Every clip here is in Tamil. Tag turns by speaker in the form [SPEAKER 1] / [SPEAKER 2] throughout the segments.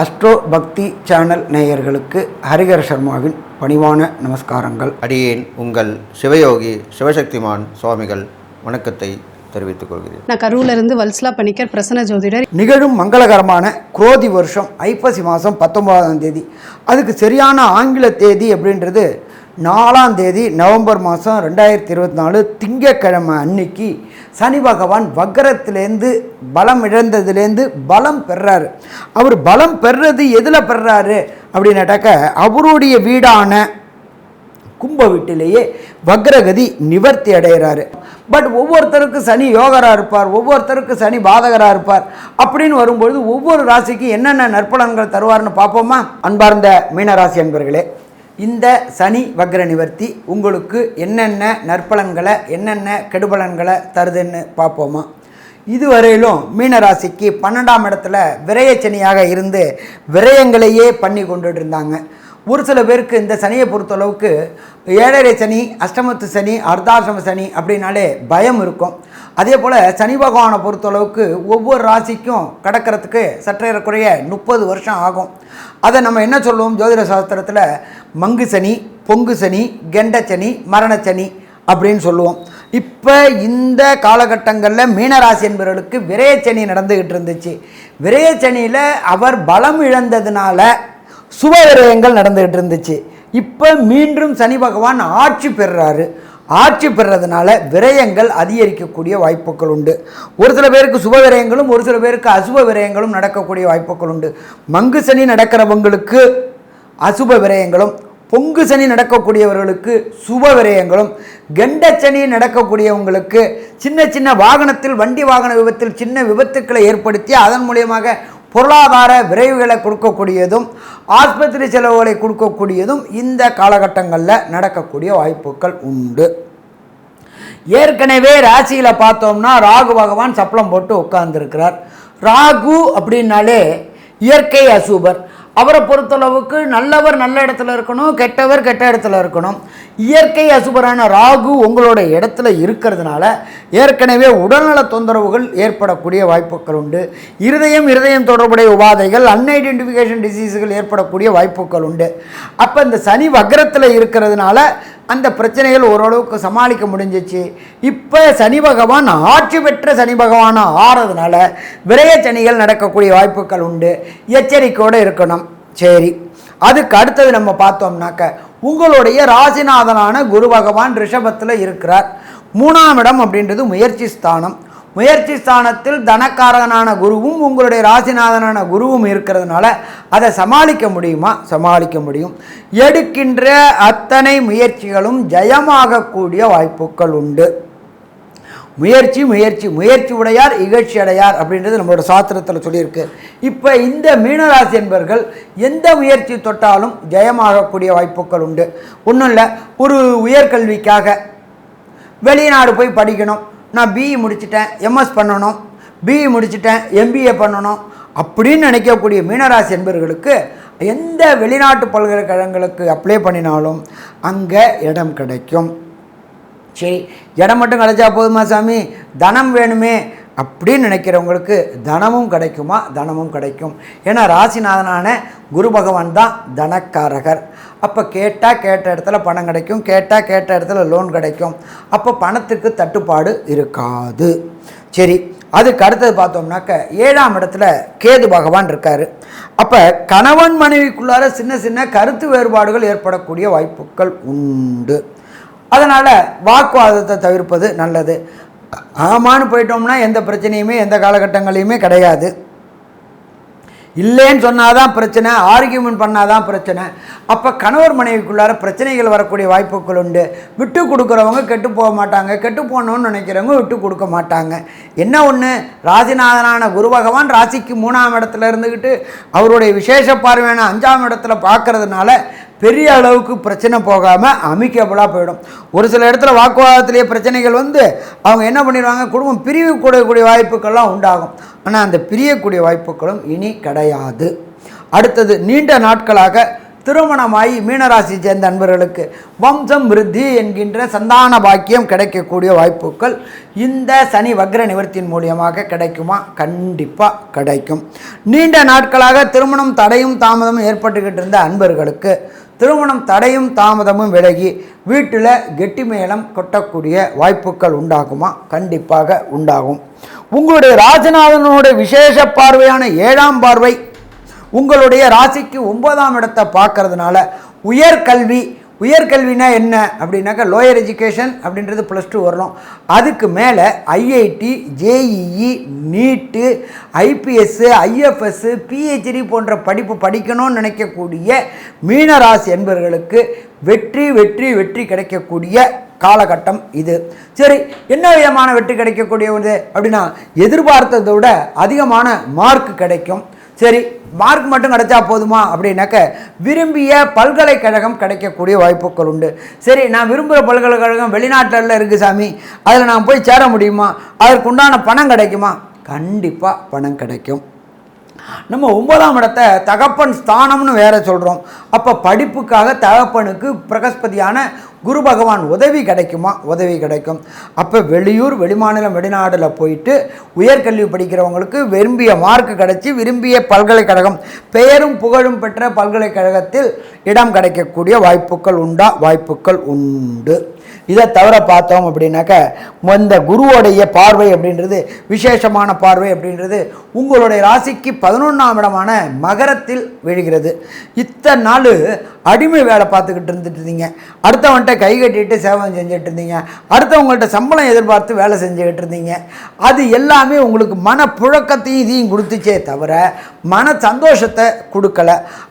[SPEAKER 1] அஸ்ட்ரோ பக்தி சேனல் நேயர்களுக்கு ஹரிகர சர்மாவின் பணிவான நமஸ்காரங்கள்.
[SPEAKER 2] அடியேன் உங்கள் சிவயோகி சிவசக்திமான் சுவாமிகள் வணக்கத்தை தெரிவித்துக் கொள்கிறேன்.
[SPEAKER 3] நான் கரூர்ல இருந்து வல்சலா பணிக்கர் பிரசன்ன ஜோதிடர்.
[SPEAKER 1] நிகழும் மங்களகரமான குரோதி வருஷம் ஐப்பசி மாதம் பத்தொன்பதாம் தேதி. அதுக்கு சரியான ஆங்கில தேதி அப்படின்றது நாலாம் தேதி நவம்பர் மாதம் ரெண்டாயிரத்தி இருபத்தி நாலு திங்கக்கிழமை அன்னைக்கு சனி பகவான் வக்கரத்துலேருந்து பலம் இழந்ததுலேருந்து பலம் பெறாரு. அவர் பலம் பெறுறது எதில் பெறாரு? அப்படின்னாட்டாக்க அவருடைய வீடான கும்ப வீட்டிலேயே வக்ரகதி நிவர்த்தி அடைகிறாரு. பட் ஒவ்வொருத்தருக்கு சனி யோகராக இருப்பார் ஒவ்வொருத்தருக்கு சனி பாதகராக இருப்பார் அப்படின்னு வரும்பொழுது ஒவ்வொரு ராசிக்கு என்னென்ன நற்பலன்கள் தருவார்னு பார்ப்போமா? அன்பார்ந்த மீனராசி அன்பர்களே இந்த சனி வக்ர நிவர்த்தி உங்களுக்கு என்னென்ன நற்பலன்களை என்னென்ன கெடுபலன்களை தருதுன்னு பார்ப்போமா? இதுவரையிலும் மீனராசிக்கு பன்னெண்டாம் இடத்துல விரயச்சனியாக இருந்து விரயங்களையே பண்ணி கொண்டுட்டு இருந்தாங்க ஒரு சில பேருக்கு இந்த சனியை பொறுத்தளவுக்கு ஏழரை சனி அஷ்டமத்து சனி அர்த்தாசிரம சனி அப்படின்னாலே பயம் இருக்கும். அதே போல் சனி பகவானை பொறுத்தளவுக்கு ஒவ்வொரு ராசிக்கும் கடக்கிறதுக்கு சற்றேறக்குறைய முப்பது வருஷம் ஆகும். அதை நம்ம என்ன சொல்லுவோம்? ஜோதிட சாஸ்திரத்தில் மங்கு சனி பொங்கு சனி கெண்ட சனி மரணச்சனி அப்படின்னு சொல்லுவோம். இப்போ இந்த காலகட்டங்களில் மீனராசி என்பவர்களுக்கு விரயச்சனி நடந்துக்கிட்டு இருந்துச்சு. விரயச்சனியில் அவர் பலம் இழந்ததுனால சுப விரயங்கள் நடந்துக்கிட்டு இருந்துச்சு. இப்போ மீண்டும் சனி பகவான் ஆட்சி பெறுறாரு. ஆட்சி பெறுறதுனால விரயங்கள் அதிகரிக்கக்கூடிய வாய்ப்புகள் உண்டு. ஒரு சில பேருக்கு சுப விரயங்களும் ஒரு சில பேருக்கு அசுப விரயங்களும் நடக்கக்கூடிய வாய்ப்புகள் உண்டு. மங்கு சனி நடக்கிறவங்களுக்கு அசுப விரயங்களும் பொங்கு சனி நடக்கக்கூடியவர்களுக்கு சுப விரயங்களும் கெண்ட சனி நடக்கக்கூடியவங்களுக்கு சின்ன சின்ன வாகனத்தில் வண்டி வாகன விபத்தில் சின்ன விபத்துக்களை ஏற்படுத்தி அதன் மூலியமாக பொருளாதார விரைவுகளை கொடுக்கக்கூடியதும் ஆஸ்பத்திரி செலவுகளை கொடுக்கக்கூடியதும் இந்த காலகட்டங்களில் நடக்கக்கூடிய வாய்ப்புகள் உண்டு. ஏற்கனவே ராசியில் பார்த்தோம்னா ராகு பகவான் சப்பளம் போட்டு உட்கார்ந்துருக்கிறார். ராகு அப்படின்னாலே இயற்கை அசூபர். அவரை பொறுத்தளவுக்கு நல்லவர் நல்ல இடத்துல இருக்கணும் கெட்டவர் கெட்ட இடத்துல இருக்கணும். இயற்கை அசுபரான ராகு உங்களோட இடத்துல இருக்கிறதுனால ஏற்கனவே உடல்நல தொந்தரவுகள் ஏற்படக்கூடிய வாய்ப்புகள் உண்டு. இருதயம் இருதயம் தொடர்புடைய உபாதைகள் அன்ஐடென்டிஃபிகேஷன் டிசீஸுகள் ஏற்படக்கூடிய வாய்ப்புகள் உண்டு. அப்போ இந்த சனி வக்ரத்தில் இருக்கிறதுனால அந்த பிரச்சனைகள் ஓரளவுக்கு சமாளிக்க முடிஞ்சிச்சு. இப்போ சனி பகவான் ஆட்சி பெற்ற சனி பகவான் ஆறதுனால விரய சனிகள் நடக்கக்கூடிய வாய்ப்புகள் உண்டு. எச்சரிக்கையோடு இருக்கணும். சரி. அதுக்கு அடுத்தது நம்ம பார்த்தோம்னாக்க உங்களுடைய ராசிநாதனான குரு பகவான் ரிஷபத்தில் இருக்கிறார். மூணாம் இடம் அப்படின்றது முயற்சி ஸ்தானம். முயற்சி ஸ்தானத்தில் தனக்காரகனான குருவும் உங்களுடைய ராசிநாதனான குருவும் இருக்கிறதுனால அதை சமாளிக்க முடியுமா? சமாளிக்க முடியும். எடுக்கின்ற அத்தனை முயற்சிகளும் ஜெயமாகக்கூடிய வாய்ப்புகள் உண்டு. முயற்சி முயற்சி முயற்சி உடையார் இகழ்ச்சி அடையார் அப்படின்றது நம்மளோட சாஸ்திரத்தில் சொல்லியிருக்கு. இப்போ இந்த மீனராசி என்பவர்கள் எந்த முயற்சி தொட்டாலும் ஜெயமாகக்கூடிய வாய்ப்புகள் உண்டு. ஒன்றும் இல்லை ஒரு உயர்கல்விக்காக வெளிநாடு போய் படிக்கணும். நான் பிஇ முடிச்சிட்டேன் எம்எஸ் பண்ணணும் பிஇ முடிச்சிட்டேன் எம்பிஏ பண்ணணும் அப்படின்னு நினைக்கக்கூடிய மீனராசி என்பவர்களுக்கு எந்த வெளிநாட்டு பல்கலைக்கழகங்களுக்கு அப்ளை பண்ணினாலும் அங்கே இடம் கிடைக்கும். சரி இடம் மட்டும் கிடைச்சா போதுமா சாமி? தனம் வேணுமே அப்படின்னு நினைக்கிறவங்களுக்கு தனமும் கிடைக்குமா? தனமும் கிடைக்கும். ஏன்னா ராசிநாதனான குரு பகவான் தான் தனக்காரகர். அப்போ கேட்டால் கேட்ட இடத்துல பணம் கிடைக்கும் கேட்டால் கேட்ட இடத்துல லோன் கிடைக்கும். அப்போ பணத்துக்கு தட்டுப்பாடு இருக்காது. சரி அதுக்கு அடுத்தது பார்த்தோம்னாக்க ஏழாம் இடத்துல கேது பகவான் இருக்கார். அப்போ கணவன் மனைவிக்குள்ளார சின்ன சின்ன கருத்து வேறுபாடுகள் ஏற்படக்கூடிய வாய்ப்புகள் உண்டு. அதனால் வாக்குவாதத்தை தவிர்ப்பது நல்லது. ஆமான்னு போயிட்டோம்னா எந்த பிரச்சனையுமே எந்த காலகட்டங்களையுமே கிடையாது. இல்லைன்னு சொன்னால் தான் பிரச்சனை ஆர்கியூமெண்ட் பண்ணாதான் பிரச்சனை. அப்போ கணவர் மனைவிக்குள்ளார பிரச்சனைகள் வரக்கூடிய வாய்ப்புகள் உண்டு. விட்டு கொடுக்குறவங்க கெட்டு போக மாட்டாங்க. கெட்டு போகணும்னு நினைக்கிறவங்க விட்டு கொடுக்க மாட்டாங்க. என்ன ஒன்று ராசிநாதனான குரு பகவான் ராசிக்கு மூணாம் இடத்துல இருந்துக்கிட்டு அவருடைய விசேஷ பார்வையான அஞ்சாம் இடத்துல பார்க்கறதுனால பெரிய அளவுக்கு பிரச்சனை போகாமல் அமிக்கபிளாக போயிடும். ஒரு சில இடத்துல வாக்குவாதத்திலேயே பிரச்சனைகள் வந்து அவங்க என்ன பண்ணிடுவாங்க? குடும்பம் பிரிவு கூடக்கூடிய வாய்ப்புகள்லாம் உண்டாகும். ஆனால் அந்த பிரியக்கூடிய வாய்ப்புகளும் இனி கிடையாது. அடுத்தது நீண்ட நாட்களாக திருமணமாகி மீனராசி சேர்ந்த அன்பர்களுக்கு வம்சம் விருத்தி என்கின்ற சந்தான பாக்கியம் கிடைக்கக்கூடிய வாய்ப்புகள் இந்த சனி வக்ர நிவர்த்தியின் மூலியமாக கிடைக்குமா? கண்டிப்பாக கிடைக்கும். நீண்ட நாட்களாக திருமணம் தடையும் தாமதமும் ஏற்பட்டுக்கிட்டு இருந்த அன்பர்களுக்கு திருமணம் தடையும் தாமதமும் விலகி வீட்டில் கெட்டி மேளம் கொட்டக்கூடிய வாய்ப்புகள் உண்டாகுமா? கண்டிப்பாக உண்டாகும். உங்களுடைய ராஜநாதனோட விசேஷ பார்வையான ஏழாம் பார்வை உங்களுடைய ராசிக்கு ஒன்பதாம் இடத்தை பார்க்கறதுனால உயர்கல்வி உயர்கல்வினா என்ன? அப்படின்னாக்கா லோயர் எஜுகேஷன் அப்படின்றது ப்ளஸ் டூ வரணும். அதுக்கு மேலே IIT JEE NEET IPS IFS PhD போன்ற படிப்பு படிக்கணும்னு நினைக்கக்கூடிய மீனராசி என்பவர்களுக்கு வெற்றி வெற்றி வெற்றி கிடைக்கக்கூடிய காலகட்டம் இது. சரி என்ன விதமான வெற்றி கிடைக்கக்கூடிய ஒரு அப்படின்னா எதிர்பார்த்ததை விட அதிகமான மார்க் கிடைக்கும். சரி மார்க் மட்டும் கிடைச்சா போதுமா? அப்படின்னாக்க விரும்பிய பல்கலைக்கழகம் கிடைக்கக்கூடிய வாய்ப்புகள் உண்டு. சரி நான் விரும்புகிற பல்கலைக்கழகம் வெளிநாட்டில் இருக்குது சாமி. அதில் நான் போய் சேர முடியுமா? அதற்குண்டான பணம் கிடைக்குமா? கண்டிப்பாக பணம் கிடைக்கும். நம்ம ஒன்பதாம் இடத்தை தகப்பன் ஸ்தானம்னு வேற சொல்கிறோம் அப்போ படிப்புக்காக தகப்பனுக்கு பிரகஸ்பதியான குரு பகவான் உதவி கிடைக்குமா? உதவி கிடைக்கும். அப்போ வெளியூர் வெளிமாநிலம் வெளிநாடில் போயிட்டு உயர்கல்வி படிக்கிறவங்களுக்கு விரும்பிய மார்க் கிடைச்சி விரும்பிய பல்கலைக்கழகம் பெயரும் புகழும் பெற்ற பல்கலைக்கழகத்தில் இடம் கிடைக்கக்கூடிய வாய்ப்புகள் உண்டா? வாய்ப்புகள் உண்டு. இதை தவிர பார்த்தோம் அப்படின்னாக்க இந்த குருவோடைய பார்வை அப்படின்றது விசேஷமான பார்வை அப்படின்றது உங்களுடைய ராசிக்கு பதினொன்றாம் இடமான மகரத்தில் விழுகிறது. இத்தனை நாள் அடிமை வேலை பார்த்துக்கிட்டு இருந்துட்டு இருந்தீங்க. அடுத்தவன்கிட்ட கை கட்டிட்டு சேவை செஞ்சுட்டு இருந்தீங்க. அடுத்தவங்கள்ட்ட சம்பளம் எதிர்பார்த்து வேலை செஞ்சுக்கிட்டு இருந்தீங்க. அது எல்லாமே உங்களுக்கு மன புழக்கத்தையும் இதையும் கொடுத்துச்சே தவிர மன சந்தோஷத்தை கொடுக்கல.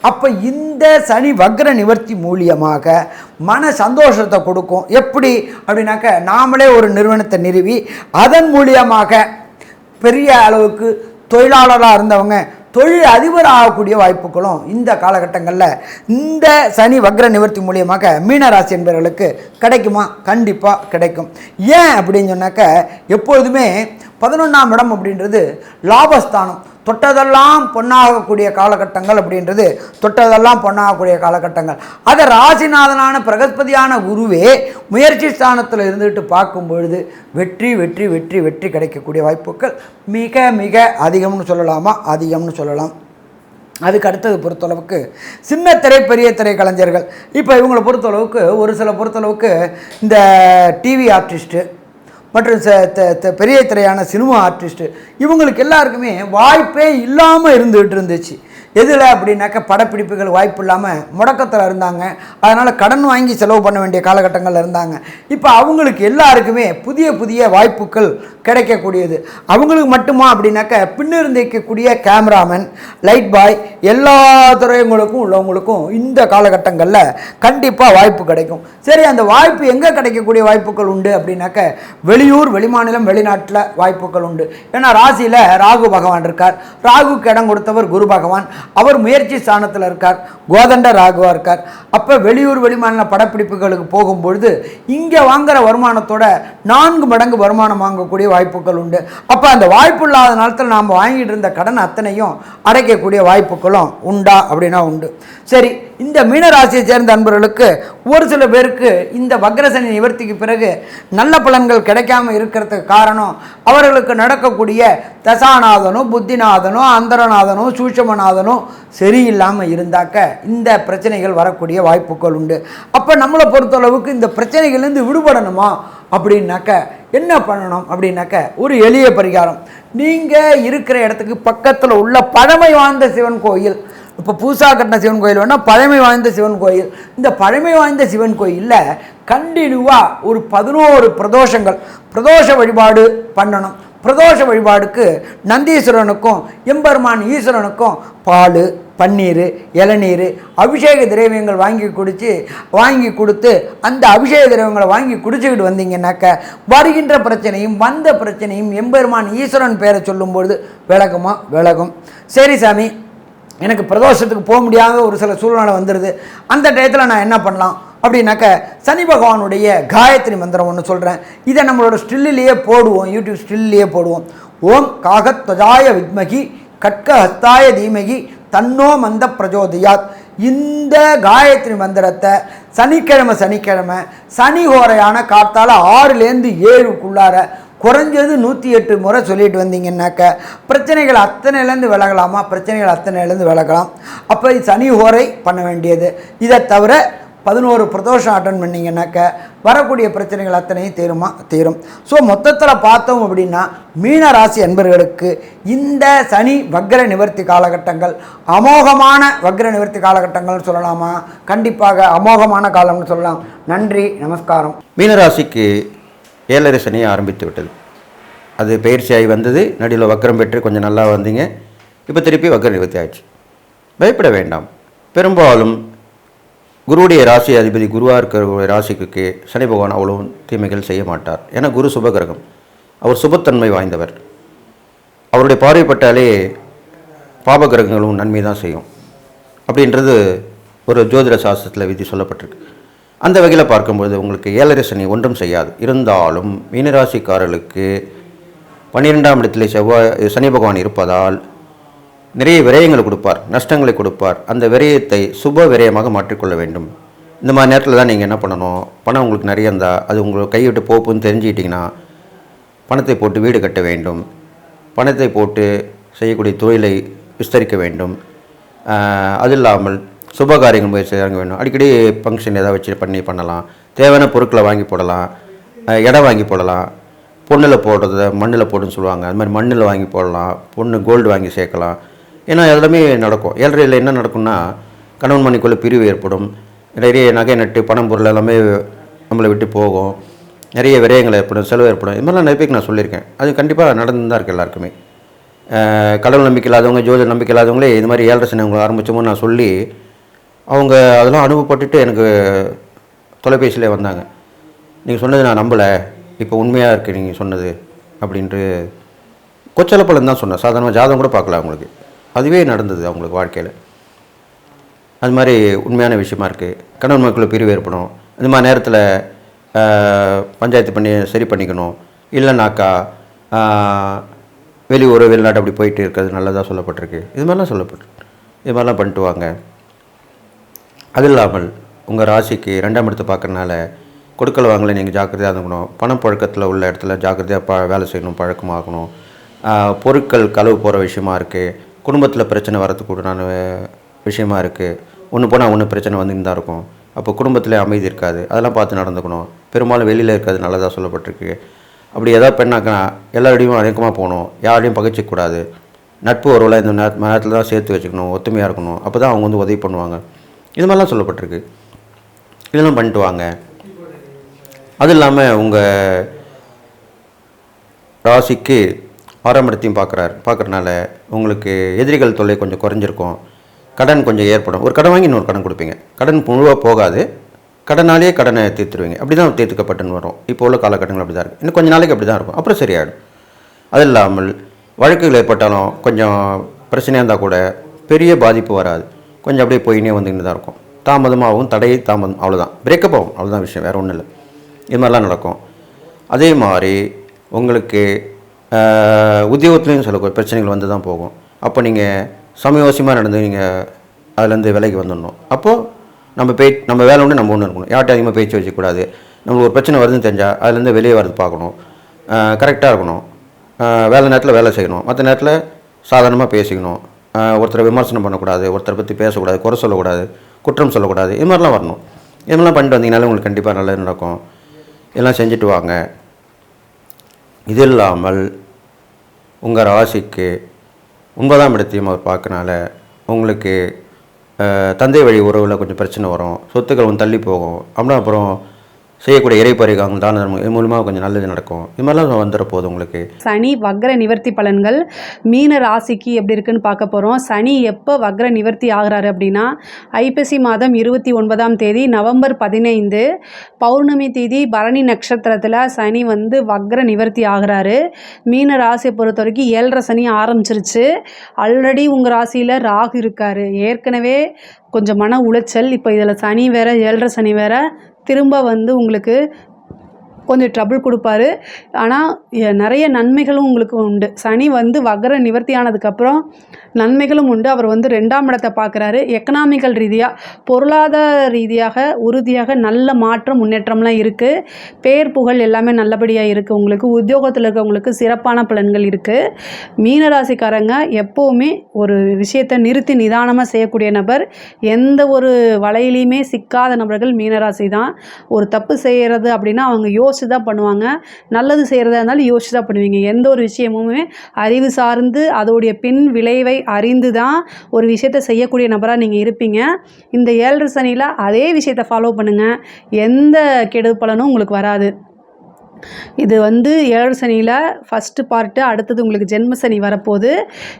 [SPEAKER 1] அப்போ இந்த சனி வக்ர நிவர்த்தி மூலியமாக மன சந்தோஷத்தை கொடுக்கும். எப்படி அப்படின்னாக்க நாமளே ஒரு நிறுவனத்தை நிறுவி அதன் மூலியமாக பெரிய அளவுக்கு தொழிலாளராக இருந்தவங்க தொழில் அதிபர் ஆகக்கூடிய வாய்ப்புகளும் இந்த காலகட்டங்களில் இந்த சனி வக்ர நிவர்த்தி மூலியமாக மீனராசி என்பவர்களுக்கு கிடைக்குமா? கண்டிப்பாக கிடைக்கும். ஏன் அப்படின்னு சொன்னாக்க எப்பொழுதுமே பதினொன்றாம் இடம் அப்படின்றது லாபஸ்தானம். தொட்டதெல்லாம் பொன்னாகக்கூடிய காலகட்டங்கள் அப்படின்றது தொட்டதெல்லாம் பொன்னாகக்கூடிய காலகட்டங்கள். அதை ராசிநாதனான பிரகஸ்பதியான குருவே முயற்சி ஸ்தானத்தில் இருந்துகிட்டு பார்க்கும் பொழுது வெற்றி வெற்றி வெற்றி வெற்றி கிடைக்கக்கூடிய வாய்ப்புகள் மிக மிக அதிகம்னு சொல்லலாமா? அதிகம்னு சொல்லலாம். அதுக்கு அடுத்தது பொறுத்தளவுக்கு சின்ன திரை பெரிய திரை கலைஞர்கள். இப்போ இவங்களை பொறுத்தளவுக்கு ஒரு சில பொறுத்தளவுக்கு இந்த டிவி ஆர்டிஸ்ட்டு மற்றும் ச- த- த- பெரிய திரையான சினிமா ஆர்டிஸ்ட்டு இவங்களுக்கு எல்லாருக்குமே வாய்ப்பே இல்லாமல் இருந்துகிட்டு இருந்துச்சு. எதில் அப்படின்னாக்க படப்பிடிப்புகள் வாய்ப்பு இல்லாமல் முடக்கத்தில் இருந்தாங்க. அதனால் கடன் வாங்கி செலவு பண்ண வேண்டிய காலகட்டங்களில் இருந்தாங்க. இப்போ அவங்களுக்கு எல்லாருக்குமே புதிய புதிய வாய்ப்புகள் கிடைக்கக்கூடியது. அவங்களுக்கு மட்டுமா அப்படின்னாக்க பின்னிருந்து இருக்கக்கூடிய கேமராமேன் லைட் பாய் எல்லா துறையங்களுக்கும் உள்ளவங்களுக்கும் இந்த காலகட்டங்களில் கண்டிப்பாக வாய்ப்பு கிடைக்கும். சரி அந்த வாய்ப்பு எங்கே கிடைக்கக்கூடிய வாய்ப்புகள் உண்டு அப்படின்னாக்க வெளியூர் வெளிமாநிலம் வெளிநாட்டில் வாய்ப்புகள் உண்டு. ஏன்னா ராசியில் ராகு பகவான் இருக்கார். ராகுக்கு இடம் கொடுத்தவர் குரு பகவான். அவர் முயற்சி ஸ்தானத்தில் இருக்கார் கோதண்ட ராகுவா இருக்கார். அப்போ வெளியூர் வெளிமாநில படப்பிடிப்புகளுக்கு போகும்பொழுது இங்கே வாங்குகிற வருமானத்தோட நான்கு மடங்கு வருமானம் வாங்கக்கூடிய வாய்ப்புகள் உண்டு. அப்போ அந்த வாய்ப்பு இல்லாத நேரத்தில் நாம் வாங்கிட்டு இருந்த கடன் அத்தனையும் அடைக்கக்கூடிய வாய்ப்புகளும் உண்டா அப்படின்னா உண்டு. சரி இந்த மீனராசியை சேர்ந்த அன்பர்களுக்கு ஒரு சில பேருக்கு இந்த வக்ரசனி நிவர்த்திக்கு பிறகு நல்ல பலன்கள் கிடைக்காம இருக்கிறதுக்கு காரணம் அவர்களுக்கு நடக்கக்கூடிய தசாநாதனும் புத்திநாதனும் அந்தரநாதனும் சூட்சமநாதனும் சரியில்லாமல் இருந்தாக்க இந்த பிரச்சனைகள் வரக்கூடிய வாய்ப்புகள் உண்டு. அப்போ நம்மளை பொறுத்தளவுக்கு இந்த பிரச்சனைகள்லேருந்து விடுபடணுமா? அப்படின்னாக்க என்ன பண்ணணும்? அப்படின்னாக்க ஒரு எளிய பரிகாரம். நீங்கள் இருக்கிற இடத்துக்கு பக்கத்தில் உள்ள பழமை வாய்ந்த சிவன் கோயில் இப்போ புதுசாக கட்டின சிவன் கோயில் வேணால் பழமை வாய்ந்த சிவன் கோயில். இந்த பழமை வாய்ந்த சிவன் கோயிலில் கண்டினியூவாக ஒரு பதினோரு பிரதோஷங்கள். பிரதோஷ வழிபாடு பண்ணணும். பிரதோஷ வழிபாடுக்கு நந்தீஸ்வரனுக்கும் எம்பெருமான் ஈஸ்வரனுக்கும் பால் பன்னீர் இளநீர் அபிஷேக திரவியங்கள் வாங்கி குடித்து வாங்கி கொடுத்து அந்த அபிஷேக திரவியங்களை வாங்கி குடிச்சுக்கிட்டு வந்தீங்கன்னாக்க வருகின்ற பிரச்சனையும் வந்த பிரச்சனையும் எம்பெருமான் ஈஸ்வரன் பேரை சொல்லும்பொழுது விலகுமா? விலகும். சரி சாமி எனக்கு பிரதோஷத்துக்கு போக முடியாத ஒரு சில சூழ்நிலை வந்துடுது அந்த டயத்தில் நான் என்ன பண்ணலாம்? அப்படின்னாக்க சனி பகவானுடைய காயத்ரி மந்திரம் ஒன்று சொல்கிறேன் இதை நம்மளோட ஸ்டில்லிலேயே போடுவோம் யூடியூப் ஸ்டில்லையே போடுவோம். ஓம் காகத்வஜாய வித்மகி கட்க ஹஸ்தாய தீமகி தன்னோ மந்த பிரஜோதயாத். இந்த காயத்ரி மந்திரத்தை சனிக்கிழமை சனிக்கிழமை சனி ஹோரையான காத்தால் ஆறுலேருந்து ஏழுக்குள்ளார குறைஞ்சது நூற்றி எட்டு முறை சொல்லிட்டு வந்தீங்கன்னாக்க பிரச்சனைகள் அத்தனைலேருந்து விலகலாமா? பிரச்சனைகள் அத்தனைலேருந்து விலகலாம். அப்போ சனி ஹோரை பண்ண வேண்டியது. இதை தவிர பதினோரு பிரதோஷம் அட்டன் பண்ணிங்கனாக்க வரக்கூடிய பிரச்சனைகள் அத்தனையும் தீருமா? தீரும். ஸோ மொத்தத்தில் பார்த்தோம் அப்படின்னா மீன ராசி அன்பர்களுக்கு இந்த சனி வக்ர நிவர்த்தி காலகட்டங்கள் அமோகமான வக்ர நிவர்த்தி காலகட்டங்கள்னு சொல்லலாமா? கண்டிப்பாக அமோகமான காலம்னு சொல்லலாம். நன்றி நமஸ்காரம்.
[SPEAKER 2] மீனராசிக்கு ஏழரை சனியை ஆரம்பித்து விட்டது. அது பயிற்சியாகி வந்தது. நடுவில் வக்கரம் பெற்று கொஞ்சம் நல்லா வந்தீங்க. இப்போ திருப்பி வக்கர நிவர்த்தி ஆயிடுச்சு. பயப்பட வேண்டாம். பெரும்பாலும் குருவுடைய ராசி அதிபதி குருவாக இருக்கிற ராசிக்கு சனி பகவான் அவ்வளோ தீமைகள் செய்ய மாட்டார். ஏன்னா குரு சுபகிரகம் அவர் சுபத்தன்மை வாய்ந்தவர். அவருடைய பார்வைப்பட்டாலே பாப கிரகங்களும் நன்மை தான் செய்யும். அப்படின்றது ஒரு ஜோதிட சாஸ்திரத்தில் விதி சொல்லப்பட்டிருக்கு. அந்த வகையில் பார்க்கும்போது உங்களுக்கு ஏழரை சனி ஒன்றும் செய்யாது. இருந்தாலும் மீனராசிக்காரர்களுக்கு பன்னிரெண்டாம் இடத்தில் செவ்வாய் சனி பகவான் இருப்பதால் நிறைய விரயங்களை கொடுப்பார் நஷ்டங்களை கொடுப்பார். அந்த விரயத்தை சுப விரயமாக மாற்றிக்கொள்ள வேண்டும். இந்த மாதிரி நேரத்தில் தான் நீங்கள் என்ன பண்ணணும்? பணம் உங்களுக்கு நிறைய இருந்தால் அது உங்களுக்கு கைவிட்டு போப்புன்னு தெரிஞ்சுக்கிட்டிங்கன்னா பணத்தை போட்டு வீடு கட்ட வேண்டும். பணத்தை போட்டு செய்யக்கூடிய தொழிலை விஸ்தரிக்க வேண்டும். அது இல்லாமல் சுப காரியங்கள் முயற்சி இறங்க வேண்டும். அடிக்கடி ஃபங்க்ஷன் ஏதாவது வச்சு பண்ணி பண்ணலாம். தேவையான பொருட்களை வாங்கி போடலாம். இடம் வாங்கி போடலாம். பொண்ணில் போடுறத மண்ணில் போடுன்னு சொல்லுவாங்க. அது மாதிரி மண்ணில் வாங்கி போடலாம். பொண்ணு கோல்டு வாங்கி சேர்க்கலாம். ஏன்னா எல்லாமே நடக்கும். ஏழரையில் என்ன நடக்கும்னா கணவன் மணிக்குள்ளே பிரிவு ஏற்படும். நிறைய நகை நட்டு பணம் பொருள் எல்லாமே நம்மளை விட்டு போகும். நிறைய விரயங்கள் ஏற்படும் செலவு ஏற்படும். இது மாதிரிலாம் நிறைய பேருக்கு நான் சொல்லியிருக்கேன். அது கண்டிப்பாக நடந்து தான் இருக்குது எல்லாருக்குமே. கடவுள் நம்பிக்கை இல்லாதவங்க ஜோதிட நம்பிக்கை இல்லாதவங்களே இது மாதிரி ஏழரை சின்னவங்களை ஆரம்பித்தோம்னு நான் சொல்லி அவங்க அதெல்லாம் அனுபவப்பட்டுட்டு எனக்கு தொலைபேசியில் வந்தாங்க. நீங்கள் சொன்னது நான் நம்பலை. இப்போ உண்மையாக இருக்குது நீங்கள் சொன்னது அப்படின்ட்டு கொச்சலப்பழம் தான் சொன்னேன். சாதாரணமாக ஜாதகம் கூட பார்க்கல அவங்களுக்கு. அதுவே நடந்தது அவங்களுக்கு வாழ்க்கையில். அது மாதிரி உண்மையான விஷயமா இருக்குது கணவன் மக்களுக்கு பிரிவு ஏற்படும். இந்த மாதிரி நேரத்தில் பஞ்சாயத்து பண்ணி சரி பண்ணிக்கணும். இல்லைனாக்கா வெளியூர் வெளிநாடு அப்படி போயிட்டு இருக்கிறது நல்லதாக சொல்லப்பட்டிருக்கு. இது மாதிரிலாம் சொல்லப்பட்டிருக்கு இது மாதிரிலாம் பண்ணிட்டு வாங்க. அது இல்லாமல் உங்கள் ராசிக்கு ரெண்டாம் இடத்தை பார்க்கறனால கொடுக்கல் வாங்கல நீங்கள் ஜாக்கிரதையாக இருந்துக்கணும். பணப்புழக்கத்தில் உள்ள இடத்துல ஜாக்கிரதையாக ப வேலை செய்யணும் பழக்கமாகணும். பொருட்கள் கழுவு போகிற விஷயமா இருக்குது குடும்பத்தில் பிரச்சனை வரத்துக்கூடான விஷயமா இருக்குது ஒன்று போனால் ஒன்று பிரச்சனை வந்துன்னு தான் இருக்கும். அப்போ குடும்பத்தில் அமைதி இருக்காது. அதெல்லாம் பார்த்து நடந்துக்கணும். பெரும்பாலும் வெளியில் இருக்காது நல்லதாக சொல்லப்பட்டிருக்கு. அப்படி எதாவது பெண்ணாக்கா எல்லாரோடையும் அநேகமாக போகணும். யாரையும் பகைச்சிக்கூடாது நட்பு உறவுலாம் இந்த நேரத்தில் தான் சேர்த்து வச்சுக்கணும். ஒத்துமையாக இருக்கணும். அப்போ தான் அவங்க வந்து உதவி பண்ணுவாங்க. இது மாதிரிலாம் சொல்லப்பட்டிருக்கு. இதெல்லாம் பண்ணிட்டு வாங்க. அது இல்லாமல் உங்கள் ராசிக்கு ஆறாம் இடத்தையும் பார்க்குறாரு பார்க்குறனால உங்களுக்கு எதிரிகள் தொல்லை கொஞ்சம் குறைஞ்சிருக்கும். கடன் கொஞ்சம் ஏற்படும். ஒரு கடன் வாங்கி இன்னொரு கடன் கொடுப்பீங்க. கடன் முழுவாக போகாது. கடனாலேயே கடனை தீர்த்துருவீங்க. அப்படி தான் தீர்த்துக்கப்பட்டுன்னு வரும். இப்போ உள்ள காலகட்டங்கள் அப்படி தான் இருக்குது இன்னும் கொஞ்சம் நாளைக்கு அப்படி தான் இருக்கும். அப்புறம் சரியாயிடும். அது இல்லாமல் வழக்குகள் ஏற்பட்டாலும் கொஞ்சம் பிரச்சனையாக இருந்தால் கூட பெரிய பாதிப்பு வராது. கொஞ்சம் அப்படியே போயினே வந்துக்கிட்டு தான் இருக்கும். தாமதமாகவும் தடையை தாமதம் அவ்வளோதான் பிரேக்கப் ஆகும் அவ்வளோதான் விஷயம் வேறு ஒன்றும் இல்லை. இது மாதிரிலாம் நடக்கும். அதே மாதிரி உங்களுக்கு உத்தியோகத்துலேயும் சில பிரச்சனைகள் வந்து தான் போகும். அப்போ நீங்கள் சமயோசியமாக நடந்து நீங்கள் அதுலேருந்து விலைக்கு வந்துடணும். அப்போது நம்ம பே நம்ம வேலை ஒன்று நம்ம ஒன்று இருக்கணும். யார்கிட்ட அதிகமாக பேச்சு வச்சுக்கூடாது நம்மளுக்கு ஒரு பிரச்சனை வருதுன்னு தெரிஞ்சால் அதுலேருந்து வெளியே வரது பார்க்கணும். கரெக்டாக இருக்கணும். வேலை நேரத்தில் வேலை செய்யணும். மற்ற நேரத்தில் சாதாரணமாக பேசிக்கணும். ஒருத்தரை விமர்சனம் பண்ணக்கூடாது ஒருத்தரை பற்றி பேசக்கூடாது குறை சொல்லக்கூடாது குற்றம் சொல்லக்கூடாது இது மாதிரிலாம் வரணும். இது மாதிரிலாம் பண்ணிட்டு வந்தீங்கனாலே உங்களுக்கு கண்டிப்பாக நல்லது நடக்கும். இதெல்லாம் செஞ்சுட்டு வாங்க. இது இல்லாமல் உங்கள் ராசிக்கு ஒன்பதாம் இடத்தையும் அவர் பார்க்கனால உங்களுக்கு தந்தை வழி உறவில் கொஞ்சம் பிரச்சனை வரும் சொத்துக்கள் வந்து தள்ளி போகும். அப்படின்னா அப்புறம் செய்யக்கூடிய இறைப்பறிகாங்க தான தர்மம் இது மூலமாக கொஞ்சம் நல்லது நடக்கும். இது மாதிரிலாம் வந்துட போகுது உங்களுக்கு.
[SPEAKER 3] சனி வக்ர நிவர்த்தி பலன்கள் மீன ராசிக்கு எப்படி இருக்குன்னு பார்க்க போகிறோம் சனி எப்போ வக்ர நிவர்த்தி ஆகிறாரு அப்படின்னா ஐப்பசி மாதம் இருபத்தி ஒன்பதாம் தேதி நவம்பர் பதினைந்து பௌர்ணமி தேதி பரணி நட்சத்திரத்தில் சனி வந்து வக்ர நிவர்த்தி ஆகிறாரு. மீன ராசியை பொறுத்த வரைக்கும் ஏழரை சனி ஆரம்பிச்சிருச்சு. ஆல்ரெடி உங்கள் ராசியில் ராகு இருக்காரு. ஏற்கனவே கொஞ்சம் மன உளைச்சல் இப்போ இதில் சனி வேற ஏழரை சனி வேற திரும்ப வந்து உங்களுக்கு கொஞ்சம் ட்ரபிள் கொடுப்பாரு. ஆனால் நிறைய நன்மைகளும் உங்களுக்கு உண்டு. சனி வந்து வகர நிவர்த்தி ஆனதுக்கப்புறம் நன்மைகளும் உண்டு. அவர் வந்து ரெண்டாம் இடத்தை பார்க்குறாரு. எக்கனாமிக்கல் ரீதியாக பொருளாதார ரீதியாக உறுதியாக நல்ல மாற்றம் முன்னேற்றம்லாம் இருக்குது பேர் புகழ் எல்லாமே நல்லபடியாக இருக்குது உங்களுக்கு உத்தியோகத்தில் இருக்கவங்களுக்கு சிறப்பான பலன்கள் இருக்குது மீனராசிக்காரங்க எப்போவுமே ஒரு விஷயத்தை நிறுத்தி நிதானமாக செய்யக்கூடிய நபர். எந்த ஒரு வலையிலையுமே சிக்காத நபர்கள் மீனராசி தான் ஒரு தப்பு செய்கிறது அப்படின்னா அவங்க யோசி யோசிச்சு தான் பண்ணுவாங்க. நல்லது செய்கிறதா இருந்தாலும் யோசிச்சு தான் பண்ணுவீங்க. எந்த ஒரு விஷயமுமே அறிவு சார்ந்து அதோடைய பின் விளைவை அறிந்து தான் ஒரு விஷயத்தை செய்யக்கூடிய நபராக நீங்கள் இருப்பீங்க. இந்த ஏழரை சனியில் அதே விஷயத்தை ஃபாலோ பண்ணுங்கள் எந்த கெடு பலனும் உங்களுக்கு வராது. இது வந்து ஏழு சனியில் ஃபஸ்ட்டு பார்ட்டு அடுத்தது உங்களுக்கு ஜென்ம சனி வரப்போகுது.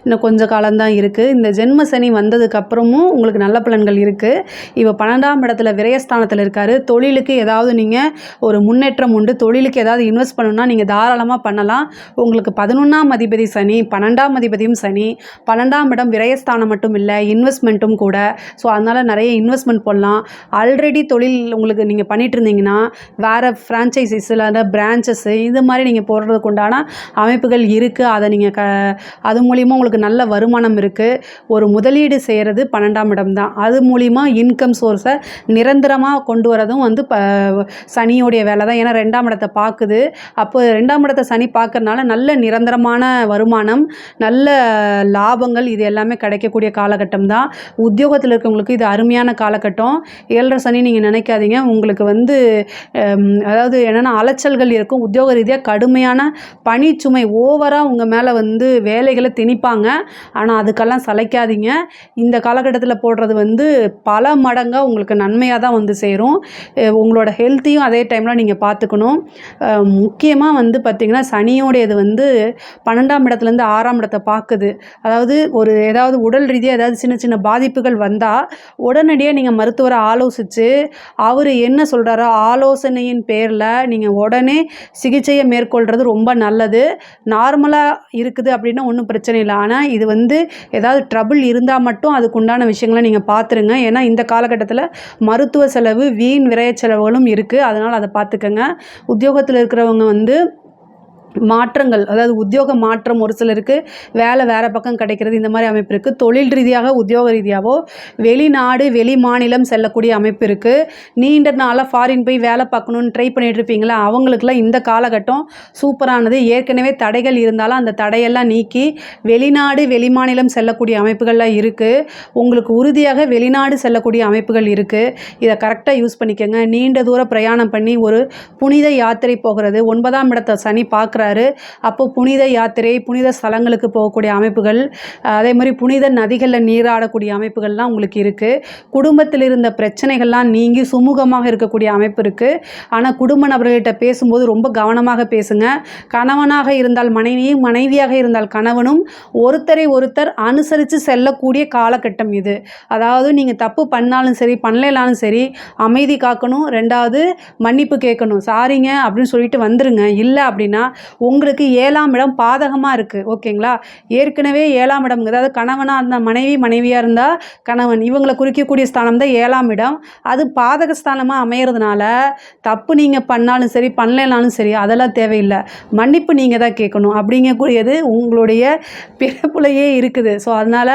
[SPEAKER 3] இன்னும் கொஞ்சம் காலம்தான் இருக்குது இந்த ஜென்ம சனி வந்ததுக்கப்புறமும் உங்களுக்கு நல்ல பலன்கள் இருக்குது இப்போ பன்னெண்டாம் இடத்துல விரயஸ்தானத்தில் இருக்கார். தொழிலுக்கு ஏதாவது நீங்கள் ஒரு முன்னேற்றம் உண்டு. தொழிலுக்கு ஏதாவது இன்வெஸ்ட் பண்ணணும்னா நீங்கள் தாராளமாக பண்ணலாம். உங்களுக்கு பதினொன்றாம் அதிபதி சனி பன்னெண்டாம் அதிபதியும் சனி பன்னெண்டாம் இடம் விரயஸ்தானம் மட்டும் இல்லை இன்வெஸ்ட்மெண்ட்டும் கூட. ஸோ அதனால் நிறைய இன்வெஸ்ட்மெண்ட் பண்ணலாம் ஆல்ரெடி தொழில் உங்களுக்கு நீங்கள் பண்ணிட்டு இருந்தீங்கன்னா வேறு ஃப்ரான்ச்சைசிஸில் அந்த பிரான்ச்சஸ்ஸு இது மாதிரி நீங்கள் போடுறதுக்கு உண்டான அமைப்புகள் இருக்குது அதை நீங்கள் க அது மூலிமா உங்களுக்கு நல்ல வருமானம் இருக்குது ஒரு முதலீடு செய்கிறது பன்னெண்டாம் இடம் தான். அது மூலிமா இன்கம் சோர்ஸை நிரந்தரமாக கொண்டு வரதும் வந்து ப சனியோடைய வேலை தான். ஏன்னா ரெண்டாம் இடத்தை பார்க்குது. அப்போ ரெண்டாம் இடத்தை சனி பார்க்கறனால நல்ல நிரந்தரமான வருமானம் நல்ல லாபங்கள் இது எல்லாமே கிடைக்கக்கூடிய காலகட்டம் தான். உத்தியோகத்தில் இருக்கவங்களுக்கு இது அருமையான காலகட்டம். ஏழரை சனி நீங்கள் நினைக்காதீங்க. உங்களுக்கு வந்து அதாவது என்னென்னா அலைச்சல்கள் இருக்கும். உத்தியோக ரீதியாக கடுமையான பணிச்சுமை ஓவராக உங்கள் மேலே வந்து வேலைகளை திணிப்பாங்க. ஆனால் அதுக்கெல்லாம் சளைக்காதீங்க. இந்த காலகட்டத்தில் போடுறது வந்து பல மடங்காக உங்களுக்கு நன்மையாக தான் வந்து சேரும். உங்களோட ஹெல்த்தையும் அதே டைமில் நீங்கள் பார்த்துக்கணும் முக்கியமாக வந்து பார்த்திங்கன்னா சனியோடையது வந்து பன்னெண்டாம் இடத்துலேருந்து ஆறாம் இடத்தை பார்க்குது அதாவது ஒரு ஏதாவது உடல் ரீதியாக ஏதாவது சின்ன சின்ன பாதிப்புகள் வந்தால் உடனடியாக நீங்கள் மருத்துவரை ஆலோசித்து அவர் என்ன சொல்கிறாரோ ஆலோசனையின் பேரில் நீங்கள் உடனே சிகிச்சையை மேற்கொள்கிறது ரொம்ப நல்லது. நார்மலாக இருக்குது அப்படின்னா ஒன்றும் பிரச்சனை இல்லை. ஆனால் இது வந்து ஏதாவது ட்ரபிள் இருந்தால் மட்டும் அதுக்குண்டான விஷயங்களை நீங்கள் பார்த்துருங்க ஏன்னா இந்த காலகட்டத்தில் மருத்துவ செலவு வீண் விரைய செலவுகளும் இருக்குது அதனால் அதை பார்த்துக்கங்க உத்தியோகத்தில் இருக்கிறவங்க வந்து மாற்றங்கள் அதாவது உத்தியோக மாற்றம் ஒரு சிலருக்கு வேலை வேறு பக்கம் கிடைக்கிறது இந்த மாதிரி அமைப்பு இருக்குது தொழில் ரீதியாக உத்தியோக ரீதியாகவோ வெளிநாடு வெளி மாநிலம் செல்லக்கூடிய அமைப்பு இருக்குது நீண்ட நாளாக ஃபாரின் போய் வேலை பார்க்கணுன்னு ட்ரை பண்ணிட்டு இருப்பீங்களா? அவங்களுக்குலாம் இந்த காலகட்டம் சூப்பரானது. ஏற்கனவே தடைகள் இருந்தாலும் அந்த தடையெல்லாம் நீக்கி வெளிநாடு வெளிமாநிலம் செல்லக்கூடிய அமைப்புகள்லாம் இருக்குது உங்களுக்கு உறுதியாக வெளிநாடு செல்லக்கூடிய அமைப்புகள் இருக்குது இதை கரெக்டாக யூஸ் பண்ணிக்கோங்க. நீண்ட தூர பிரயாணம் பண்ணி ஒரு புனித யாத்திரை போகிறது. ஒன்பதாம் இடத்தை சனி பார்க்குறாரு அப்போ புனித யாத்திரை புனித ஸ்தலங்களுக்கு போகக்கூடிய அமைப்புகள் அதே மாதிரி புனித நதிகளில் நீராடக்கூடிய அமைப்புகள்லாம் உங்களுக்கு இருக்குது குடும்பத்தில் இருந்த பிரச்சனைகள்லாம் நீங்கி சுமூகமாக இருக்கக்கூடிய அமைப்பு இருக்குது ஆனால் குடும்ப நபர்கள்கிட்ட பேசும்போது ரொம்ப கவனமாக பேசுங்க. கணவனாக இருந்தால் மனைவியும் மனைவியாக இருந்தால் கணவனும் ஒருத்தரை ஒருத்தர் அனுசரித்து செல்லக்கூடிய காலகட்டம் இது. அதாவது நீங்கள் தப்பு பண்ணாலும் சரி பண்ணலைனாலும் சரி அமைதி காக்கணும். ரெண்டாவது மன்னிப்பு கேட்கணும். சாரிங்க அப்படின்னு சொல்லிட்டு வந்துருங்க. இல்லை அப்படின்னா உங்களுக்கு ஏழாம் இடம் பாதகமாக இருக்குது ஓகேங்களா? ஏற்கனவே ஏழாம் இடம் அதாவது கணவனாக இருந்தால் மனைவி மனைவியாக இருந்தால் கணவன். இவங்களை குறிக்கக்கூடிய ஸ்தானம் தான் ஏழாம் இடம். அது பாதக ஸ்தானமாக அமையிறதுனால தப்பு நீங்கள் பண்ணாலும் சரி பண்ணலைனாலும் சரி அதெல்லாம் தேவையில்லை. மன்னிப்பு நீங்கள் தான் கேட்கணும். அப்படிங்கக்கூடியது உங்களுடைய பிறப்புலையே இருக்குது. ஸோ அதனால்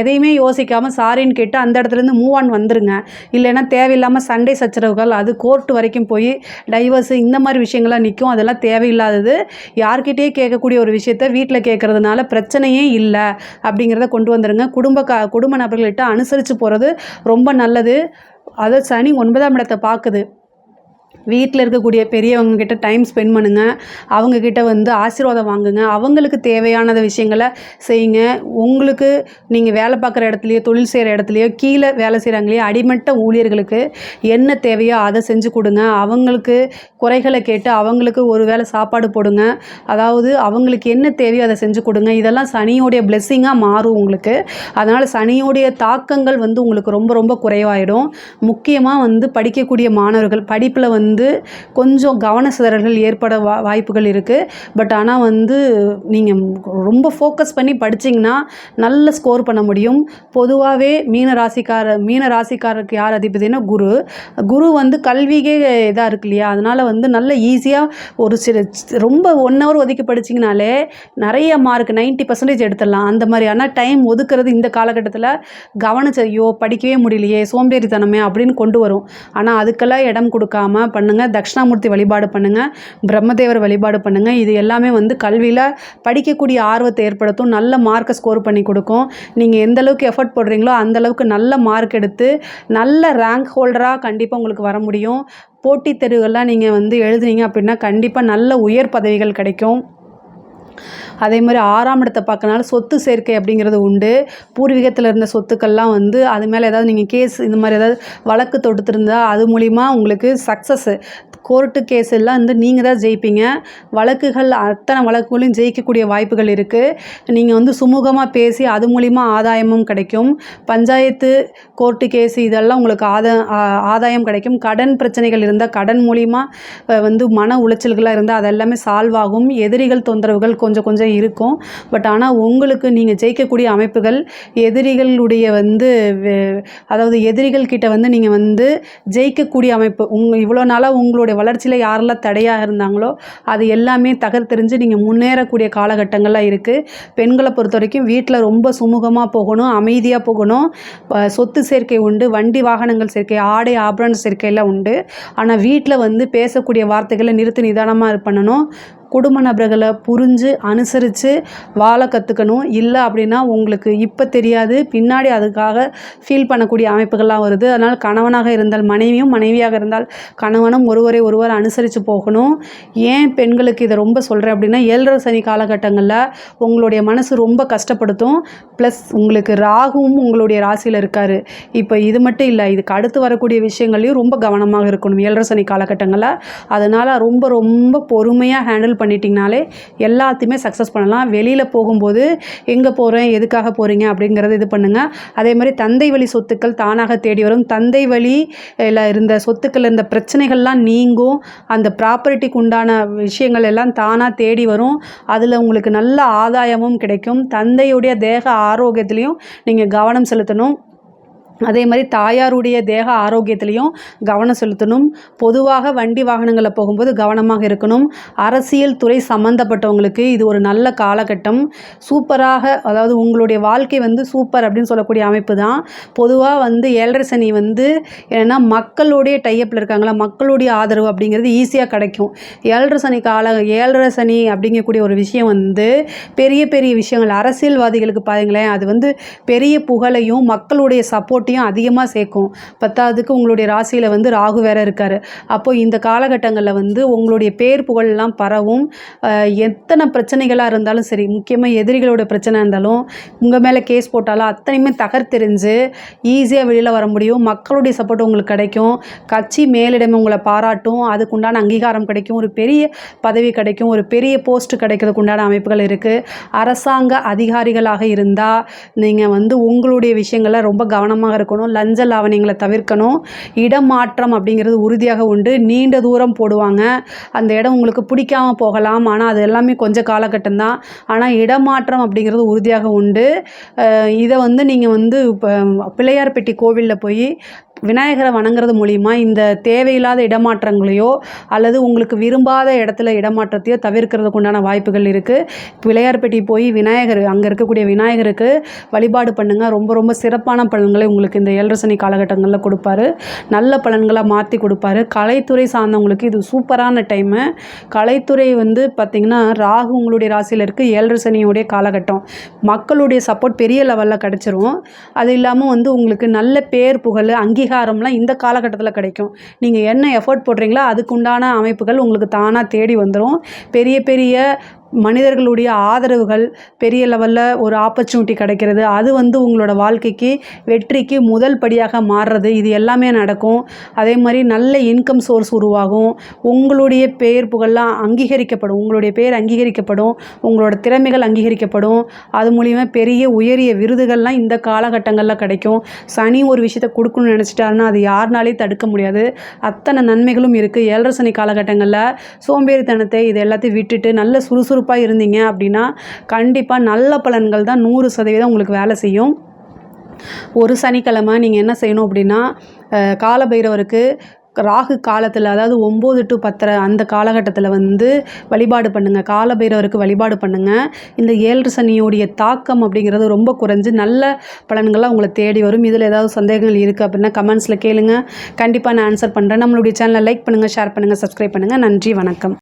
[SPEAKER 3] எதையுமே யோசிக்காமல் சாரின்னு கேட்டு அந்த இடத்துலேருந்து மூவ் ஆன் வந்துருங்க. இல்லைன்னா தேவையில்லாமல் சண்டை சச்சரவுகள் அது கோர்ட்டு வரைக்கும் போய் டைவர்ஸு இந்த மாதிரி விஷயங்கள்லாம் நிற்கும் அதெல்லாம் தேவையில்லாதது. யார்கிட்டயே கேட்கக்கூடிய ஒரு விஷயத்த வீட்டில் கேட்குறதுனால பிரச்சனையே இல்லை அப்படிங்கிறத கொண்டு வந்துருங்க. குடும்ப க குடும்ப நபர்கள்கிட்ட அனுசரித்து போகிறது ரொம்ப நல்லது. அதை சனி ஒன்பதாம் இடத்தை பார்க்குது. வீட்டில் இருக்கக்கூடிய பெரியவங்க கிட்ட டைம் ஸ்பெண்ட் பண்ணுங்கள் அவங்கக்கிட்ட வந்து ஆசீர்வாதம் வாங்குங்க. அவங்களுக்கு தேவையானத விஷயங்களை செய்யுங்க. உங்களுக்கு நீங்கள் வேலை பார்க்குற இடத்துலையோ தொழில் செய்கிற இடத்துலையோ கீழே வேலை செய்கிறாங்களையோ அடிமட்ட ஊழியர்களுக்கு என்ன தேவையோ அதை செஞ்சு கொடுங்க. அவங்களுக்கு குறைகளை கேட்டு அவங்களுக்கு ஒரு வேளை சாப்பாடு போடுங்க. அதாவது அவங்களுக்கு என்ன தேவையோ அதை செஞ்சு கொடுங்க. இதெல்லாம் சனியோடைய பிளெஸ்ஸிங்காக மாறும் உங்களுக்கு. அதனால் சனியோடைய தாக்கங்கள் வந்து உங்களுக்கு ரொம்ப ரொம்ப குறைவாயிடும். முக்கியமாக வந்து படிக்கக்கூடிய மாணவர்கள் படிப்பில் வந்து வந்து கொஞ்சம் கவன சிதறல்கள் ஏற்பட வா வாய்ப்புகள் இருக்குது பட் ஆனால் வந்து நீங்கள் ரொம்ப ஃபோக்கஸ் பண்ணி படிச்சிங்கன்னா நல்ல ஸ்கோர் பண்ண முடியும். பொதுவாகவே மீன ராசிக்கார மீன ராசிக்காரருக்கு யார் அதிபதினா குரு. குரு வந்து கல்விக்கே இதாக இருக்கு இல்லையா? அதனால் வந்து நல்ல ஈஸியாக ஒரு சில ரொம்ப ஒன் ஹவர் ஒதுக்கி படிச்சிங்கனாலே நிறைய மார்க் 90% பர்சன்டேஜ் எடுத்துடலாம். அந்த மாதிரியான டைம் ஒதுக்குறது இந்த காலகட்டத்தில் கவனிச்சு ஐயோ படிக்கவே முடியலையே சோம்பேறித்தனமே அப்படின்னு கொண்டு வரும். ஆனால் அதுக்கெல்லாம் இடம் கொடுக்காம பண்ணுங்கள் தட்சிணாமூர்த்தி வழிபாடு பண்ணுங்கள் பிரம்மதேவர் வழிபாடு பண்ணுங்கள் இது எல்லாமே வந்து கல்வியில் படிக்கக்கூடிய ஆர்வத்தை ஏற்படுத்தும். நல்ல மார்க்கை ஸ்கோர் பண்ணி கொடுக்கும். நீங்கள் எந்த அளவுக்கு எஃபர்ட் போடுறீங்களோ அந்த அளவுக்கு நல்ல மார்க் எடுத்து நல்ல ரேங்க் ஹோல்டராக கண்டிப்பாக உங்களுக்கு வர முடியும். போட்டித் தேர்வுகள்லாம் நீங்கள் வந்து எழுதுனீங்க அப்படின்னா கண்டிப்பாக நல்ல உயர் பதவிகள் கிடைக்கும். அதே மாதிரி ஆறாம் இடத்தை பார்க்கறனால சொத்து சேர்க்கை அப்படிங்கிறது உண்டு. பூர்வீகத்தில் இருந்த சொத்துக்கள்லாம் வந்து அது மேலே ஏதாவது நீங்கள் கேஸ் இந்த மாதிரி ஏதாவது வழக்கு தொடுத்துருந்தா அது மூலிமா உங்களுக்கு சக்ஸஸ்ஸு கோர்ட்டு கேஸ் எல்லாம் வந்து நீங்கள் தான் ஜெயிப்பீங்க. வழக்குகள் அத்தனை வழக்குகளையும் ஜெயிக்கக்கூடிய வாய்ப்புகள் இருக்குது நீங்கள் வந்து சுமூகமாக பேசி அது மூலிமா ஆதாயமும் கிடைக்கும். பஞ்சாயத்து கோர்ட்டு கேஸ் இதெல்லாம் உங்களுக்கு ஆதா ஆதாயம் கிடைக்கும். கடன் பிரச்சனைகள் இருந்தால் கடன் மூலிமா வந்து மன உளைச்சல்களாக இருந்தால் அதெல்லாமே சால்வ் ஆகும். எதிரிகள் தொந்தரவுகள் கொஞ்சம் கொஞ்சம் இருக்கும். பட் ஆனால் உங்களுக்கு நீங்கள் ஜெயிக்கக்கூடிய அமைப்புகள் எதிரிகளுடைய வந்து அதாவது எதிரிகள் கிட்ட வந்து நீங்கள் வந்து ஜெயிக்கக்கூடிய அமைப்பு உங்க இவ்வளோ நாளாக உங்களுடைய வளர்ச்சியில் யாரெல்லாம் தடையாக இருந்தாங்களோ அது எல்லாமே தகர்த்தெறிஞ்சு நீங்கள் முன்னேறக்கூடிய காலகட்டங்கள்லாம் இருக்குது பெண்களை பொறுத்த வரைக்கும் வீட்டில் ரொம்ப சுமூகமாக போகணும் அமைதியாக போகணும். சொத்து சேர்க்கை உண்டு வண்டி வாகனங்கள் சேர்க்கை ஆடை ஆபரண சேர்க்கையெல்லாம் உண்டு. ஆனால் வீட்டில் வந்து பேசக்கூடிய வார்த்தைகளை நிறுத்தி நிதானமாக பண்ணணும். குடும்ப நபர்களை புரிஞ்சு அனுசரித்து வாழ கற்றுக்கணும் இல்லை அப்படின்னா உங்களுக்கு இப்போ தெரியாது. பின்னாடி அதுக்காக ஃபீல் பண்ணக்கூடிய அமைப்புகள்லாம் வருது. அதனால் கணவனாக இருந்தால் மனைவியும் மனைவியாக இருந்தால் கணவனும் ஒருவரை ஒருவர் அனுசரித்து போகணும். ஏன் பெண்களுக்கு இதை ரொம்ப சொல்கிறேன் அப்படின்னா ஏழரை சனி காலகட்டங்களில் உங்களுடைய மனசு ரொம்ப கஷ்டப்படுத்தும். ப்ளஸ் உங்களுக்கு ராகுவும் உங்களுடைய ராசியில் இருக்கார். இப்போ இது மட்டும் இல்லை இதுக்கு அடுத்து வரக்கூடிய விஷயங்களையும் ரொம்ப கவனமாக இருக்கணும். ஏழரை சனி காலகட்டங்களில். அதனால் ரொம்ப ரொம்ப பொறுமையாக ஹேண்டில் பண்ணிட்டீங்கனாலே எல்லாத்தையுமே சக்ஸஸ் பண்ணலாம். வெளியில் போகும்போது எங்கே போகிறேன் எதுக்காக போகிறீங்க அப்படிங்கிறத இது பண்ணுங்கள் அதே மாதிரி தந்தை வழி சொத்துக்கள் தானாக தேடி வரும். தந்தை வழி இல்லை இருந்த சொத்துக்கள் இருந்த பிரச்சனைகள்லாம் நீங்கும். அந்த ப்ராப்பர்ட்டிக்கு உண்டான விஷயங்கள் எல்லாம் தானாக தேடி வரும். அதில் உங்களுக்கு நல்ல ஆதாயமும் கிடைக்கும். தந்தையுடைய தேக ஆரோக்கியத்துலேயும் நீங்கள் கவனம் செலுத்தணும். அதே மாதிரி தாயாருடைய தேக ஆரோக்கியத்திலையும் கவனம் செலுத்தணும். பொதுவாக வண்டி வாகனங்களில் போகும்போது கவனமாக இருக்கணும். அரசியல் துறை சம்மந்தப்பட்டவங்களுக்கு இது ஒரு நல்ல காலகட்டம். சூப்பராக அதாவது உங்களுடைய வாழ்க்கை வந்து சூப்பர் அப்படின்னு சொல்லக்கூடிய அமைப்பு தான். பொதுவாக வந்து ஏழரை சனி வந்து என்னென்னா மக்களுடைய டைப்பில் இருக்காங்களா மக்களுடைய ஆதரவு அப்படிங்கிறது ஈஸியாக கிடைக்கும். ஏழரை சனி கால ஏழரை சனி அப்படிங்கக்கூடிய ஒரு விஷயம் வந்து பெரிய பெரிய விஷயங்கள். அரசியல்வாதிகளுக்கு பாருங்களேன் அது வந்து பெரிய புகழையும் மக்களுடைய சப்போர்ட் போட்டியும் அதிகமாக சேர்க்கும். பத்தாவதுக்கு உங்களுடைய ராசியில் வந்து ராகு வேற இருக்கார். அப்போ இந்த காலகட்டங்களில் வந்து உங்களுடைய பேர் புகழெல்லாம் பரவும். எத்தனை பிரச்சனைகளாக இருந்தாலும் சரி முக்கியமாக எதிரிகளோட பிரச்சனை இருந்தாலும் உங்கள் மேலே கேஸ் போட்டாலும் அத்தனையுமே தகர்த்தெறிஞ்சு ஈஸியாக வெளியில் வர முடியும். மக்களுடைய சப்போர்ட் உங்களுக்கு கிடைக்கும். கட்சி மேலிடம் உங்களை பாராட்டும். அதுக்குண்டான அங்கீகாரம் கிடைக்கும். ஒரு பெரிய பதவி கிடைக்கும். ஒரு பெரிய போஸ்ட் கிடைக்கிறதுக்கு உண்டான அமைப்புகள் இருக்குது அரசாங்க அதிகாரிகளாக இருந்தால் நீங்கள் வந்து உங்களுடைய விஷயங்களை ரொம்ப கவனமாக இருக்கணும் லஞ்ச லாவணியங்களை தவிர்க்கணும். இடமாற்றம் அப்படிங்கிறது உறுதியாக உண்டு. நீண்ட தூரம் போடுவாங்க. அந்த இடம் உங்களுக்கு பிடிக்காம போகலாம். ஆனால் அது எல்லாமே கொஞ்சம் காலகட்டம் தான். ஆனால் இடமாற்றம் அப்படிங்கிறது உறுதியாக உண்டு. இதை வந்து நீங்கள் வந்து இப்போ பிள்ளையார்பட்டி கோவிலில் போய் விநாயகரை வணங்குறது மூலிமா இந்த தேவையில்லாத இடமாற்றங்களையோ அல்லது உங்களுக்கு விரும்பாத இடத்துல இடமாற்றத்தையோ தவிர்க்கிறதுக்கு உண்டான வாய்ப்புகள் இருக்குது பிள்ளையார்பட்டி போய் விநாயகர் அங்கே இருக்கக்கூடிய விநாயகருக்கு வழிபாடு பண்ணுங்கள் ரொம்ப ரொம்ப சிறப்பான பலன்களை உங்களுக்கு இந்த ஏழரசனி காலகட்டங்களில் கொடுப்பாரு. நல்ல பலன்களை மாற்றி கொடுப்பாரு. கலைத்துறை சார்ந்தவங்களுக்கு இது சூப்பரான டைமு கலைத்துறை வந்து பார்த்திங்கன்னா ராகு உங்களுடைய ராசியில் இருக்குது ஏழரசனியுடைய காலகட்டம். மக்களுடைய சப்போர்ட் பெரிய லெவலில் கிடச்சிரும். அது இல்லாமல் வந்து உங்களுக்கு நல்ல பேர் புகழ் அங்கீகாரம்லாம் இந்த காலகட்டத்தில் கிடைக்கும். நீங்கள் என்ன எஃபோர்ட் போடுறீங்களோ அதுக்குண்டான அமைப்புகள் உங்களுக்கு தானாக தேடி வந்துடும் பெரிய பெரிய மனிதர்களுடைய ஆதரவுகள் பெரிய லெவலில் ஒரு ஆப்பர்ச்சுனிட்டி கிடைக்கிறது. அது வந்து உங்களோட வாழ்க்கைக்கு வெற்றிக்கு முதல் படியாக மாறுறது. இது எல்லாமே நடக்கும். அதே மாதிரி நல்ல இன்கம் சோர்ஸ் உருவாகும். உங்களுடைய பெயர் புகழெலாம் அங்கீகரிக்கப்படும். உங்களுடைய பேர் அங்கீகரிக்கப்படும். உங்களோட திறமைகள் அங்கீகரிக்கப்படும். அது மூலிமா பெரிய உயரிய விருதுகள்லாம் இந்த காலகட்டங்களில் கிடைக்கும். சனி ஒரு விஷயத்தை கொடுக்கணும்னு நினச்சிட்டாருன்னா அது யாருனாலையும் தடுக்க முடியாது. அத்தனை நன்மைகளும் இருக்குது ஏழரை சனி காலகட்டங்களில் சோம்பேறித்தனத்தை இது எல்லாத்தையும் விட்டுட்டு நல்ல சுறுசுறுப்பாக இருந்தீங்க அப்படின்னா கண்டிப்பாக நல்ல பலன்கள் தான் நூறு சதவீதம் உங்களுக்கு வேலை செய்யும். ஒரு சனிக்கிழமை நீங்கள் என்ன செய்யணும் அப்படின்னா காலபைரவருக்கு ராகு காலத்தில் அதாவது ஒம்பது டு பத்தரை அந்த காலகட்டத்தில் வந்து வழிபாடு பண்ணுங்கள் காலபைரவருக்கு வழிபாடு பண்ணுங்கள் இந்த ஏழு சனியோடைய தாக்கம் அப்படிங்கிறது ரொம்ப குறைஞ்சு நல்ல பலன்கள்லாம் உங்களை தேடி வரும். இதில் ஏதாவது சந்தேகங்கள் இருக்குது அப்படின்னா கமெண்ட்ஸில் கேளுங்கள் கண்டிப்பாக நான் ஆன்சர் பண்ணுறேன் நம்மளுடைய சேனலை லைக் பண்ணுங்கள் ஷேர் பண்ணுங்கள் சப்ஸ்கிரைப் பண்ணுங்கள் நன்றி வணக்கம்.